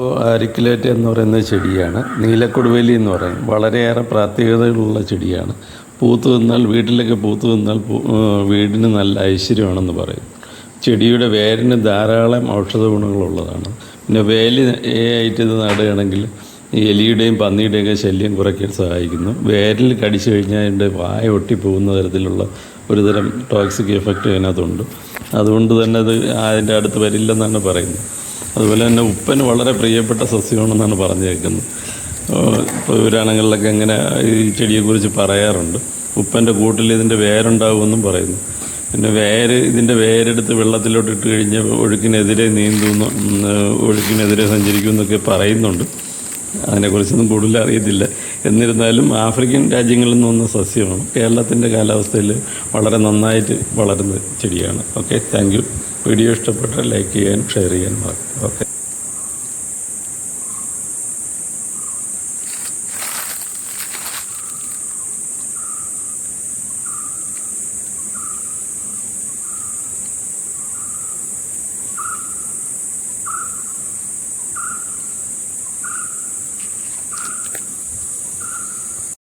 അരിക്കുലേറ്റ് എന്ന് പറയുന്ന ചെടിയാണ്. നീലക്കൊടുവേലി എന്ന് പറയും. വളരെയേറെ പ്രാത്യേകതകളുള്ള ചെടിയാണ്. പൂത്ത് നിന്നാൽ വീട്ടിലൊക്കെ പൂത്ത് നിന്നാൽ വീടിന് നല്ല ഐശ്വര്യമാണെന്ന് പറയും. ചെടിയുടെ വേരിന് ധാരാളം ഔഷധ ഗുണങ്ങളുള്ളതാണ്. പിന്നെ വേലി ആയിട്ട് ഇത് നടുകയാണെങ്കിൽ എലിയുടെയും പന്നിയുടെയൊക്കെ ശല്യം കുറയ്ക്കാൻ സഹായിക്കുന്നു. വേരിൽ കടിച്ചു കഴിഞ്ഞാൽ അതിന്റെ വായ ഒട്ടിപ്പോകുന്ന തരത്തിലുള്ള ഒരുതരം ടോക്സിക് എഫക്റ്റ് അതിനകത്തുണ്ട്. അതുകൊണ്ട് തന്നെ അത് അതിന്റെ അടുത്ത് വരില്ലെന്നാണ് പറയുന്നത്. അതുപോലെ തന്നെ ഉപ്പന് വളരെ പ്രിയപ്പെട്ട സസ്യമാണെന്നാണ് പറഞ്ഞേക്കുന്നത്. ഇപ്പോൾ ഇവരാണങ്ങളിലൊക്കെ ഇങ്ങനെ ഈ ചെടിയെക്കുറിച്ച് പറയാറുണ്ട്. ഉപ്പന്റെ കൂട്ടിൽ ഇതിന്റെ വേരുണ്ടാകുമെന്നും പറയുന്നു. പിന്നെ വേര് ഇതിന്റെ വേരെടുത്ത് വെള്ളത്തിലോട്ട് ഇട്ട് കഴിഞ്ഞാൽ ഒഴുക്കിനെതിരെ നീന്തുന്നു ഒഴുക്കിനെതിരെ സഞ്ചരിക്കുമെന്നൊക്കെ പറയുന്നുണ്ട്. അതിനെക്കുറിച്ചൊന്നും കൂടുതൽ അറിയത്തില്ല. എന്നിരുന്നാലും ആഫ്രിക്കൻ രാജ്യങ്ങളിൽ നിന്ന് വന്ന സസ്യമാണ് കേരളത്തിന്റെ കാലാവസ്ഥയിൽ വളരെ നന്നായിട്ട് വളരുന്ന ചെടിയാണ്. ഓക്കെ താങ്ക് യു വീഡിയോ ഇഷ്ടപ്പെട്ടാൽ ലൈക്ക് ചെയ്യാനും ഷെയർ ചെയ്യാനും ഓക്കെ